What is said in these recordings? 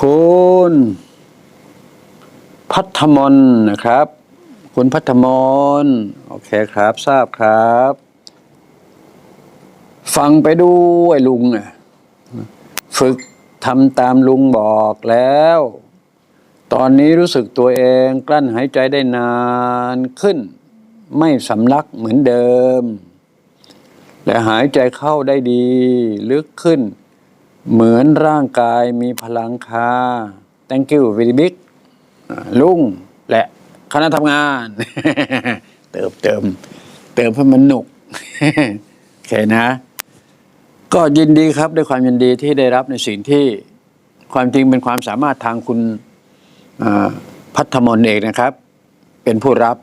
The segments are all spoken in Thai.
คุณพัฒมนนะครับ คุณพัฒมนโอเคครับ ทราบครับ ฟังไปด้วยลุงอะฝึกทำตามลุงบอกแล้ว ตอนนี้รู้สึกตัวเองกลั้นหายใจได้นานขึ้น ไม่สำลักเหมือนเดิม และหายใจเข้าได้ดี ลึกขึ้น เหมือนร่างกายมีพลังคา thank you very big ลุงและคณะทำงาน เติมเติม เติมให้มันหนุกโอเคนะ ก็ยินดีครับด้วยความยินดีที่ได้รับในสิ่งที่ความจริงเป็นความสามารถทางคุณพัฒมนเองนะครับ เป็นผู้รับ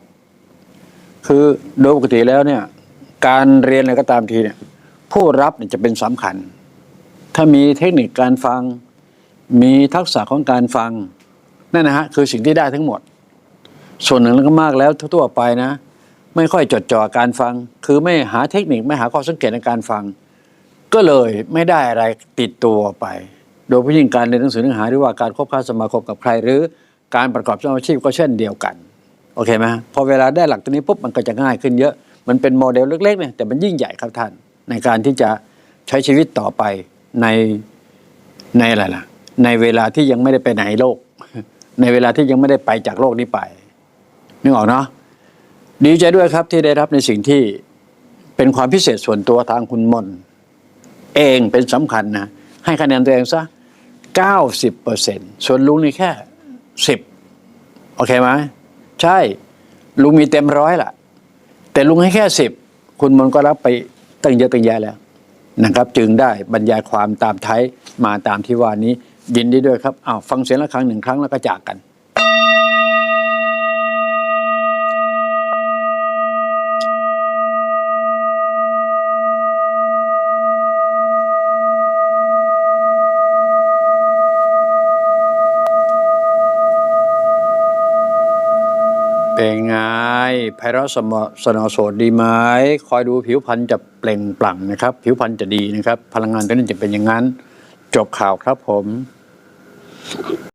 คือโดยปกติแล้วเนี่ย การเรียนอะไรก็ตามทีเนี่ย ผู้รับเนี่ยจะเป็นสำคัญ ถ้ามีเทคนิคการฟัง มีทักษะของการฟังนั่นนะฮะคือสิ่งที่ได้ทั้งหมด ส่วนหนึ่งแล้วก็มากแล้วทั่วไปนะ ไม่ค่อยจดจ่อการฟัง คือไม่หาเทคนิคไม่หาข้อสังเกตในการฟัง ก็เลยไม่ได้อะไรติดตัวไป โดยเฉพาะยิ่งการเรียนหนังสือเนื้อหาหรือว่าการคบค้าสมาคมกับใคร หรือการประกอบอาชีพก็เช่นเดียวกันโอเคไหมพอเวลาได้หลักตัวนี้ปุ๊บมันก็จะง่ายขึ้นเยอะ มันเป็นโมเดลเล็กๆเนี่ยแต่มันยิ่งใหญ่ครับท่านในการที่จะใช้ชีวิตต่อไป ในในอะไรล่ะ ในเวลาที่ยังไม่ได้ไปไหนโลก ในเวลาที่ยังไม่ได้ไปจากโลกนี้ไปนึกออกเนาะดีใจด้วยครับที่ได้รับในสิ่งที่เป็นความพิเศษส่วนตัวทางคุณมนเองเป็นสำคัญนะ ให้คะแนนตัวเองซะ 90เปอร์เซ็นส่วนลุงนี่แค่ 10 โอเคไหมใช่ ลุงมีเต็มร้อยล่ะ แต่ลุงให้แค่ 10 คุณมนก็รับไปตั้งเยอะตั้งแยะแล้ว นะครับ จึงได้บรรยายความตามไทยมาตามที่ว่านี้ยินดีด้วยครับอ้าวฟังเสียงละครั้งหนึ่งครั้งแล้วก็จากกัน เป็นไงไพเราะสมสนอโสดดีไหมคอยดูผิวพรรณจะเปล่งปลั่งนะครับ ผิวพรรณจะดีนะครับ พลังงานตัวนี้จะเป็นอย่างนั้น จบข่าวครับผม